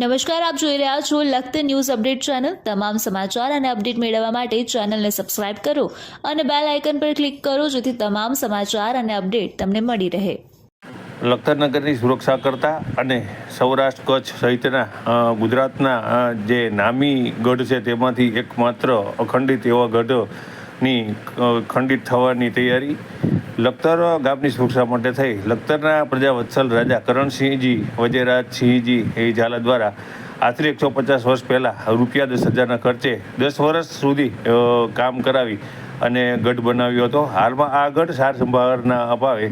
નમસ્કાર, આપ જોઈ રહ્યા છો લખત ન્યૂઝ અપડેટ ચેનલ. તમામ સમાચાર અને અપડેટ મેળવવા માટે ચેનલને સબસ્ક્રાઇબ કરો અને બેલ આઇકન પર ક્લિક કરો જેથી તમામ સમાચાર અને અપડેટ તમને મળી રહે. લખતરનગરની સુરક્ષા કરતા અને સૌરાષ્ટ્ર કચ્છ સહિતના ગુજરાતના જે નામી ગઢ છે તેમાંથી એકમાત્ર અખંડિત એવા ગઢની ખંડિત થવાની તૈયારી લખતર ગામની સુરક્ષા માટે થઈ. લખતરના પ્રજાવત્સલ રાજા કરણસિંહજી વજયરાજસિંહજી એ ઝાલા દ્વારા આશરે એકસો પચાસ વર્ષ પહેલાં રૂપિયા દસ હજારના ખર્ચે દસ વર્ષ સુધી કામ કરાવી અને ગઢ બનાવ્યો હતો. હાલમાં આ ગઢ સાર સંભાળના અભાવે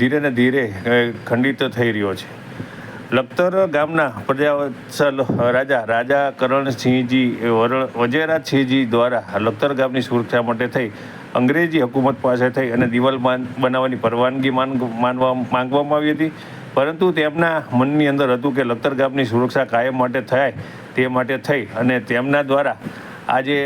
ધીરે ને ધીરે ખંડિત થઈ રહ્યો છે. લખતર ગામના પ્રજાવત્સલ રાજા રાજા કરણસિંહજી વર- વજયરાજસિંહજી દ્વારા લખતર ગામની સુરક્ષા માટે થઈ અંગ્રેજી હકુમત પાસે થઈ અને દિવાલ બનાવવાની પરવાનગી માનવા, માંગવામાં આવી હતી. પરંતુ તેમના મનની અંદર હતું કે લખતર ગામની સુરક્ષા કાયમ માટે થાય તે માટે થઈ અને તેમના દ્વારા આજે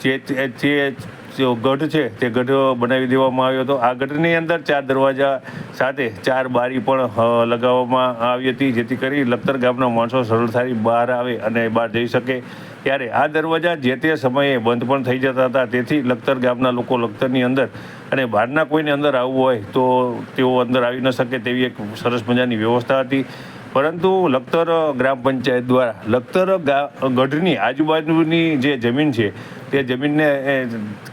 જે ગઢ છે, તે ગઢ બનાવી દેવામાં આવ્યો હતો. આ ગઢની અંદર ચાર દરવાજા સાથે ચાર બારી પણ લગાવવામાં આવી હતી, જેથી કરી લખતર ગામના માણસો સરળતાથી બહાર આવે અને બહાર જઈ શકે. ત્યારે આ દરવાજા જે તે સમયે બંધ પણ થઈ જતા હતા. તેથી લખતર ગામના લોકો લખતરની અંદર અને બહારના કોઈને અંદર આવવું હોય તો તેઓ અંદર આવી ન શકે તેવી એક સરસ મજાની વ્યવસ્થા હતી. પરંતુ લખતર ગ્રામ પંચાયત દ્વારા, લખતર ગઢની આજુબાજુની જે જમીન છે, તે જમીનને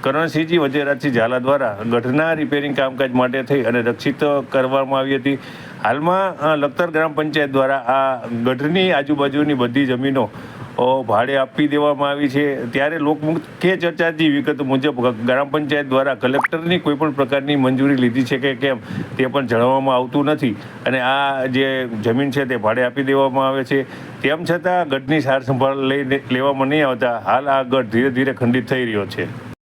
કરણસિંહજી વજેરાજસિંહ ઝાલા દ્વારા ગઢના રિપેરિંગ કામકાજ માટે થઈ અને રક્ષિત કરવામાં આવી હતી. હાલમાં લખતર ગ્રામ પંચાયત દ્વારા આ ગઢની આજુબાજુની બધી જમીનો ભાડે આપી દેવામાં આવી છે. ત્યારે લોકમુક્ત કે ચર્ચાથી વિગત મુજબ ગ્રામ પંચાયત દ્વારા કલેક્ટરની કોઈ પણ પ્રકારની મંજૂરી લીધી છે કે કેમ, તે પણ જણાવવામાં આવતું નથી. અને આ જે જમીન છે તે ભાડે આપી દેવામાં આવે છે. તેમ છતાં ગઢની સારસંભાળ લઈ લેવામાં નહીં આવતા, હાલ આ ગઢ ધીરે ધીરે ખંડિત થઈ રહ્યો છે.